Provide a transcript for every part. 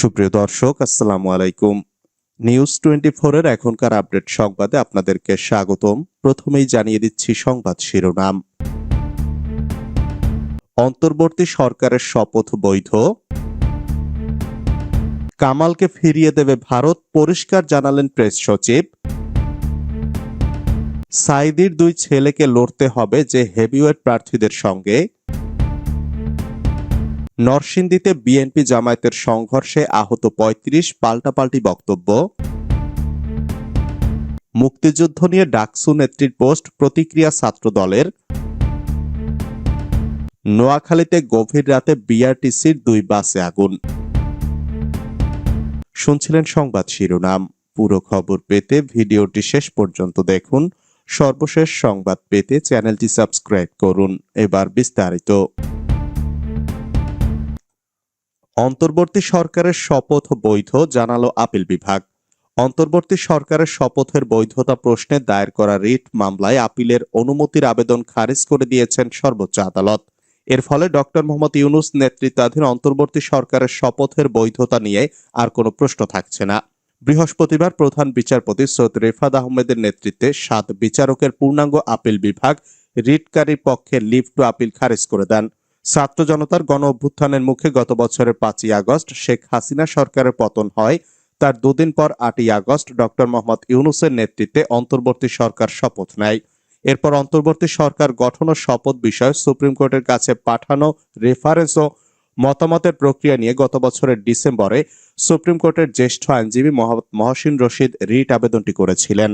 সুপ্রিয় দর্শক, আসসালামু আলাইকুম। নিউজ টোয়েন্টি এর এখনকার আপডেট সংবাদে আপনাদেরকে স্বাগতম। প্রথমেই জানিয়ে দিচ্ছি সংবাদ শিরোনাম। অন্তর্বর্তী সরকারের শপথ বৈধ। কামালকে ফিরিয়ে দেবে ভারত, পরিষ্কার জানালেন প্রেস সচিব। সাইদির দুই ছেলেকে লড়তে হবে যে হেভিওয়েট প্রার্থীদের সঙ্গে। নরসিংদীতে বিএনপি জামায়াতের সংঘর্ষে আহত ৩৫ পাল্টাপাল্টি বক্তব্য। মুক্তিযুদ্ধ নিয়ে ডাকসু নেত্রীর পোস্ট প্রতিক্রিয়া ছাত্র দলের নোয়াখালীতে গভীর রাতে বিআরটিসির দুই বাসে আগুন। শুনছিলেন সংবাদ শিরোনাম। পুরো খবর পেতে ভিডিওটি শেষ পর্যন্ত দেখুন। সর্বশেষ সংবাদ পেতে চ্যানেলটি সাবস্ক্রাইব করুন। এবার বিস্তারিত। অন্তর্বর্তী সরকারের শপথ বৈধ, জানালো আপিল বিভাগ। অন্তর্বর্তী সরকারের শপথের বৈধতা প্রশ্নে দায়ের করা রিট মামলায় আপিলের অনুমতির আবেদন খারিজ করে দিয়েছেন সর্বোচ্চ আদালত। এর ফলে ডক্টর মোহাম্মদ ইউনুস নেতৃত্বাধীন অন্তর্বর্তী সরকারের শপথের বৈধতা নিয়ে আর কোনো প্রশ্ন থাকছে না। বৃহস্পতিবার প্রধান বিচারপতি সৈয়দ রেফাদ আহমেদের নেতৃত্বে সাত বিচারকের পূর্ণাঙ্গ আপিল বিভাগ রিটকারীর পক্ষে লিভ টু আপিল খারিজ করে দেন। ছাত্র জনতার গণ অভ্যুত্থানের মুখে গত বছরের পাঁচই আগস্ট শেখ হাসিনা সরকারের পতন হয়। তার দুদিন পর আটই আগস্ট ডক্টর মোহাম্মদ ইউনুসের নেতৃত্বে অন্তর্বর্তী সরকার শপথ নেয়। এরপর অন্তর্বর্তী সরকার গঠন ও শপথ বিষয়ে সুপ্রিম কোর্টের কাছে পাঠানো রেফারেন্স ও মতামতের প্রক্রিয়া নিয়ে গত বছরের ডিসেম্বরে সুপ্রিম কোর্টের জ্যেষ্ঠ আইনজীবী মোহাম্মদ মহসিন রশিদ রিট আবেদনটি করেছিলেন।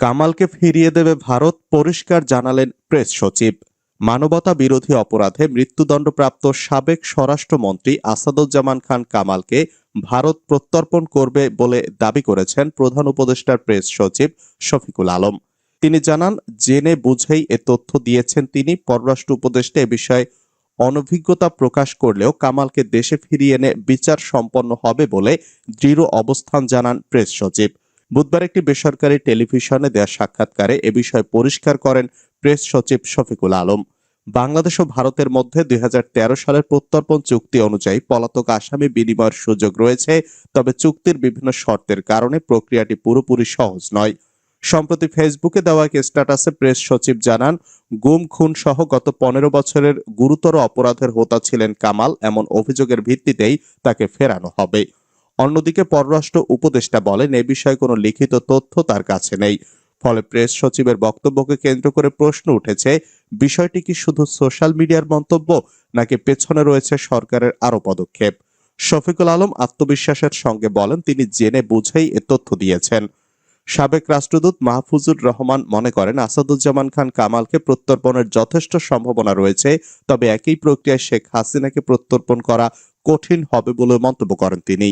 কামালকে ফিরিয়ে দেবে ভারত পরিষ্কার জানালেন প্রেস সচিব। মানবতা বিরোধী অপরাধে মৃত্যুদণ্ডপ্রাপ্ত সাবেক স্বরাষ্ট্রমন্ত্রী আসাদুজ্জামান খান কামালকে ভারত প্রত্যর্পণ করবে বলে দাবি করেছেন প্রধান উপদেষ্টার প্রেস সচিব শফিকুল আলম। তিনি জানান, জেনে বুঝেই এ তথ্য দিয়েছেন তিনি। পররাষ্ট্র উপদেষ্টা এ বিষয়ে অনভিজ্ঞতা প্রকাশ করলেও কামালকে দেশে ফিরিয়ে এনে বিচার সম্পন্ন হবে বলে দৃঢ় অবস্থান জানান প্রেস সচিব। বুধবার একটি বেসরকারি টেলিভিশনে দেয়া সাক্ষাৎকারে এ বিষয়ে পরিষ্কার করেন প্রেস সচিব শফিকুল আলম। বাংলাদেশ ও ভারতের মধ্যে দুই সালের প্রত্যর্পণ চুক্তি অনুযায়ী পলাতক আসামি বিনিময়ের সুযোগ রয়েছে, তবে চুক্তির বিভিন্ন শর্তের কারণে প্রক্রিয়াটি পুরোপুরি সহজ নয়। সম্প্রতি ফেসবুকে দেওয়া এক স্ট্যাটাসে প্রেস সচিব জানান, গুম, খুন সহ গত পনেরো বছরের গুরুতর অপরাধের হোতা ছিলেন কামাল, এমন অভিযোগের ভিত্তিতেই তাকে ফেরানো হবে। অন্যদিকে পররাষ্ট্র উপদেষ্টা বলেন, এ বিষয়ে কোনো লিখিত তথ্য তার কাছে নেই। ফলে প্রেস সচিবের বক্তব্যকে কেন্দ্র করে প্রশ্ন উঠেছে, বিষয়টি কি শুধু সোশ্যাল মিডিয়ার মন্তব্য, নাকি পেছনে রয়েছে সরকারের আরও পদক্ষেপ? শফিকুল আলম আত্মবিশ্বাসের সঙ্গে বলেন, তিনি জেনে বুঝেই এ তথ্য দিয়েছেন। সাবেক রাষ্ট্রদূত মাহফুজুর রহমান মনে করেন, আসাদুজ্জামান খান কামালকে প্রত্যর্পণের যথেষ্ট সম্ভাবনা রয়েছে, তবে একই প্রক্রিয়ায় শেখ হাসিনাকে প্রত্যর্পণ করা কঠিন হবে বলে মন্তব্য করেন তিনি।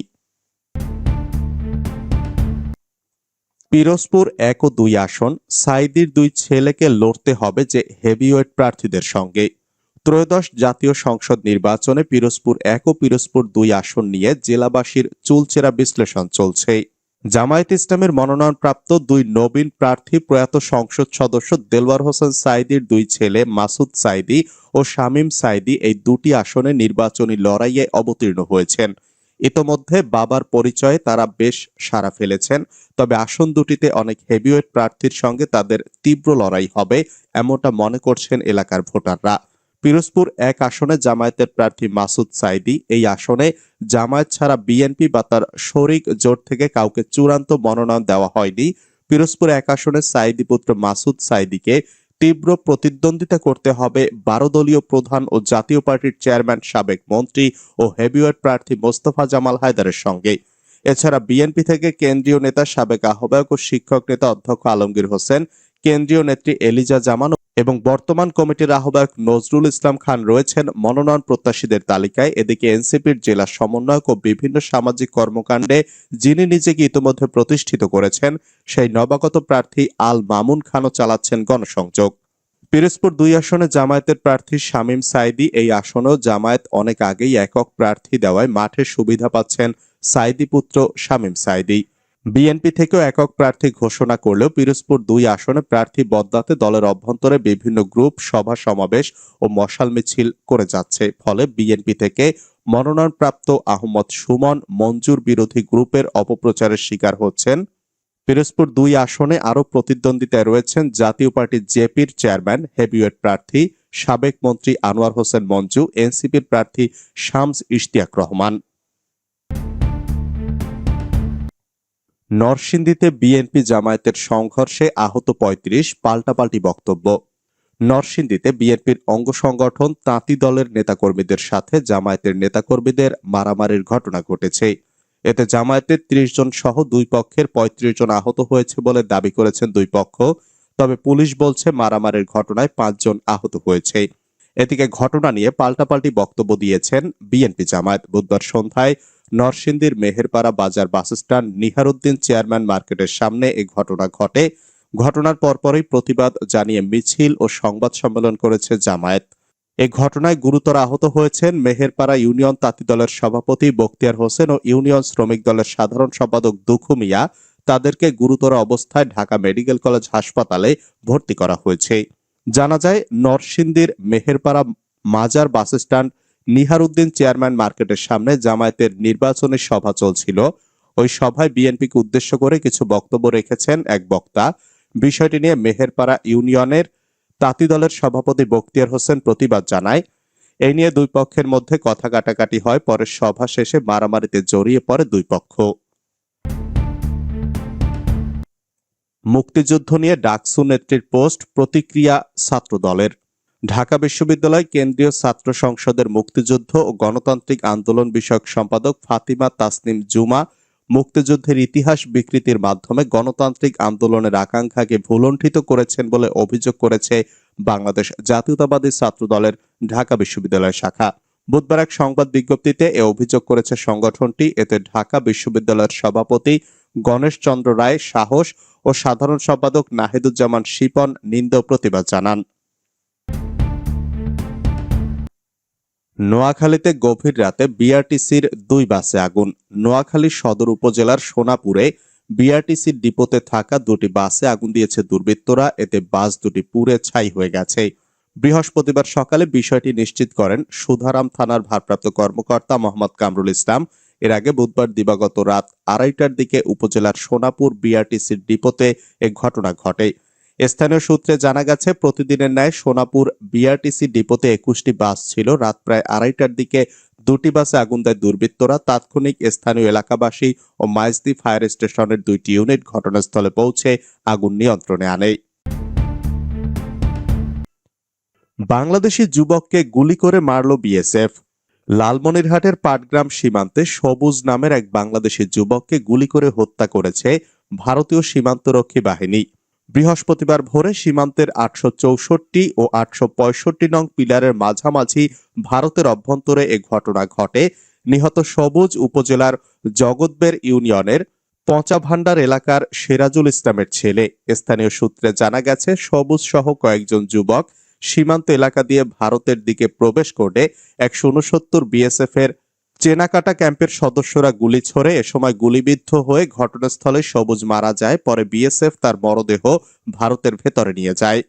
পিরোজপুর এক ও দুই আসন সাইদির দুই ছেলেকে লড়তে হবে যে হেভিওয়েট প্রার্থীদের সঙ্গে। ত্রয়োদশ জাতীয় সংসদ নির্বাচনে পিরোজপুর এক ও পিরোজপুর দুই আসন নিয়ে জেলাবাসীর চুলচেরা বিশ্লেষণ চলছে। জামায়াত ইসলামের মনোনয়নপ্রাপ্ত দুই নবীন প্রার্থী প্রয়াত সংসদ সদস্য দেলওয়ার হোসেন সাইদির দুই ছেলে মাসুদ সাইদি ও শামীম সাইদি এই দুটি আসনে নির্বাচনী লড়াইয়ে অবতীর্ণ হয়েছেন। ইতোমধ্যে বাবার পরিচয়ে তারা বেশ সাড়া ফেলেছেন। তবে আসন দুটিতে অনেক হেভিওয়েট প্রার্থীর সঙ্গে তাদের তীব্র লড়াই হবে এমনটা মনে করছেন এলাকার ভোটাররা। পিরোজপুর এক আসনে জামায়াতের প্রার্থী মাসুদ সাইদি এই আসনে জামায়াত ছাড়া বিএনপি বা তার শরিক জোট থেকে কাউকে চূড়ান্ত মনোনয়ন দেওয়া হয়নি। পিরোজপুর এক আসনে সাইদি পুত্র মাসুদ সাইদিকে তীব্র প্রতিদ্বন্দ্বিতা করতে হবে বারো দলীয় প্রধান ও জাতীয় পার্টির চেয়ারম্যান সাবেক মন্ত্রী ও হেভিওয়েট প্রার্থী মোস্তফা জামাল হায়দারের সঙ্গে। এছাড়া বিএনপি থেকে কেন্দ্রীয় নেতা সাবেক আহ্বায়ক ও শিক্ষক নেতা অধ্যক্ষ আলমগীর হোসেন, কেন্দ্রীয় নেত্রী এলিজা জামান এবং বর্তমান কমিটির আহ্বায়ক নজরুল ইসলাম খান রয়েছেন মনোনয়ন প্রত্যাশীদের তালিকায়। এদিকে এনসিপির জেলা সমন্বয়ক ও বিভিন্ন সামাজিক কর্মকাণ্ডে যিনি নিজেকে ইতিমধ্যে প্রতিষ্ঠিত করেছেন, সেই নবাগত প্রার্থী আল মামুন খানও চালাচ্ছেন গণসংযোগ। পিরোজপুর দুই আসনে জামায়াতের প্রার্থী শামীম সাইদি এই আসনেও জামায়াত অনেক আগেই একক প্রার্থী দেওয়ায় মাঠে সুবিধা পাচ্ছেন সাইদি পুত্র শামীম সাইদি। বিএনপি থেকেও একক প্রার্থী ঘোষণা করলেও পিরোজপুর দুই আসনে প্রার্থী বদলাতে দলের অভ্যন্তরে বিভিন্ন গ্রুপ, সভা, সমাবেশ ও মশাল মিছিল করে যাচ্ছে। ফলে বিএনপি থেকে মনোনয়নপ্রাপ্ত আহমদ সুমন মঞ্জুর বিরোধী গ্রুপের অপপ্রচারের শিকার হচ্ছেন। পিরোজপুর দুই আসনে আরও প্রতিদ্বন্দ্বিতায় রয়েছেন জাতীয় পার্টি জেপির চেয়ারম্যান, হেভিওয়েট প্রার্থী, সাবেক মন্ত্রী আনোয়ার হোসেন মঞ্জু, এনসিপির প্রার্থী শামস ইশতিয়াক রহমান। নরসিংদীতে বিএনপি জামায়াতের সংঘর্ষে আহত পঁয়ত্রিশ পাল্টাপাল্টি বক্তব্য। নরসিংদীতে বিএনপির অঙ্গ সংগঠন তাঁতি দলের নেতাকর্মীদের সাথে জামায়াতের নেতাকর্মীদের মারামারির ঘটনা ঘটেছে। এতে জামায়াতের ত্রিশ জন সহ দুই পক্ষের পঁয়ত্রিশ জন আহত হয়েছে বলে দাবি করেছেন দুই পক্ষ। তবে পুলিশ বলছে মারামারির ঘটনায় পাঁচজন আহত হয়েছে। এদিকে ঘটনা নিয়ে পাল্টাপাল্টি বক্তব্য দিয়েছেন বিএনপি জামায়াত। বুধবার সন্ধ্যায় নরসিংদীর মেহেরপাড়া বাজার বাসস্ট্যান্ড নিহারুদ্দিন চেয়ারম্যান মার্কেটের সামনে এই ঘটনা ঘটে। ঘটনার পরপরই প্রতিবাদ জানিয়ে মিছিল ও সংবাদ সম্মেলন করেছে জামায়াত। এ ঘটনায় গুরুতর আহত হয়েছেন মেহেরপাড়া ইউনিয়ন তাঁতি দলের সভাপতি বখতিয়ার হোসেন ও ইউনিয়ন শ্রমিক দলের সাধারণ সম্পাদক দুখু মিয়া। তাদেরকে গুরুতর অবস্থায় ঢাকা মেডিকেল কলেজ হাসপাতালে ভর্তি করা হয়েছে। জানা যায়, নরসিংদীর মেহেরপাড়া মাজার বাসস্ট্যান্ড নিহারুদ্দিন চেয়ারম্যান মার্কেটের সামনে জামায়াতের নির্বাচনী সভা চলছিল। ওই সভায় বিএনপিকে উদ্দেশ্য করে কিছু বক্তব্য রেখেছেন এক বক্তা। বিষয়টি নিয়ে মেহেরপাড়া ইউনিয়নের তাঁতি দলের সভাপতি বক্তিয়ার হোসেন প্রতিবাদ জানায়। এই নিয়ে দুই পক্ষের মধ্যে কথা কাটাকাটি হয়, পরে সভা শেষে মারামারিতে জড়িয়ে পড়ে দুই পক্ষ। মুক্তিযুদ্ধ নিয়ে ডাকসু নেত্রীর পোস্ট, প্রতিক্রিয়া ছাত্র দলের ঢাকা বিশ্ববিদ্যালয় কেন্দ্রীয় ছাত্র সংসদের মুক্তিযুদ্ধ ও গণতান্ত্রিক আন্দোলন বিষয়ক সম্পাদক ফাতিমা তাসনিম জুমা মুক্তিযুদ্ধের ইতিহাস বিকৃতির মাধ্যমে গণতান্ত্রিক আন্দোলনের আকাঙ্ক্ষাকে ভুলণ্ঠিত করেছেন বলে অভিযোগ করেছে বাংলাদেশ জাতীয়তাবাদী ছাত্র দলের ঢাকা বিশ্ববিদ্যালয় শাখা। বুধবার এক সংবাদ বিজ্ঞপ্তিতে এ অভিযোগ করেছে সংগঠনটি। এতে ঢাকা বিশ্ববিদ্যালয়ের সভাপতি গণেশ চন্দ্র রায় সাহস ও সাধারণ সম্পাদক নাহিদুজ্জামান শিপন নিন্দ প্রতিবাদ জানান। নোয়াখালীতে গভীর রাতে বিআরটিসির দুই বাসে আগুন। নোয়াখালী সদর উপজেলার সোনাপুরে বিআরটিসির ডিপোতে থাকা দুটি বাসে আগুন দিয়েছে দুর্বৃত্তরা। এতে বাস দুটি পুড়ে ছাই হয়ে গেছে। বৃহস্পতিবার সকালে বিষয়টি নিশ্চিত করেন সুধারাম থানার ভারপ্রাপ্ত কর্মকর্তা মোহাম্মদ কামরুল ইসলাম। এর আগে বুধবার দিবাগত রাত আড়াইটার দিকে উপজেলার সোনাপুর বিআরটিসির ডিপোতে এ ঘটনা ঘটে। স্থানীয় সূত্রে জানা গেছে, প্রতিদিনের ন্যায় সোনাপুর বিআরটিসি ডিপোতে একুশটি বাস ছিল। রাত প্রায় আড়াইটার দিকে দুটি বাসে আগুন দেয় দুর্বৃত্তরা। তাৎক্ষণিক স্থানীয় এলাকাবাসী ও মাইজদি ফায়ার স্টেশনের দুইটি ইউনিট ঘটনাস্থলে পৌঁছে আগুন নিয়ন্ত্রণে আনে। বাংলাদেশি যুবককে গুলি করে মারল বিএসএফ। লালমনিরহাটের পাটগ্রাম সীমান্তে সবুজ নামের এক বাংলাদেশি যুবককে গুলি করে হত্যা করেছে ভারতীয় সীমান্তরক্ষী বাহিনী। বৃহস্পতিবার ভোরে সীমান্তের আটশো চৌষট্টি ও আটশো পঁয়ষট্টি নং পিলারের মাঝামাঝি ভারতের অভ্যন্তরে এ ঘটনা ঘটে। নিহত সবুজ উপজেলার জগৎবের ইউনিয়নের পচাভান্ডার এলাকার সেরাজুল ইসলামের ছেলে। স্থানীয় সূত্রে জানা গেছে, সবুজ সহ কয়েকজন যুবক সীমান্ত এলাকা দিয়ে ভারতের দিকে প্রবেশ করে একশো উনসত্তর বিএসএফ এর চেনাকাটা ক্যাম্পের সদস্যরা গুলি ছোড়ে এ সময় গুলিবিদ্ধ হয়ে ঘটনাস্থলে সবুজ মারা যায়, পরে বিএসএফ তার মরদেহ ভারতের ভেতরে নিয়ে যায়।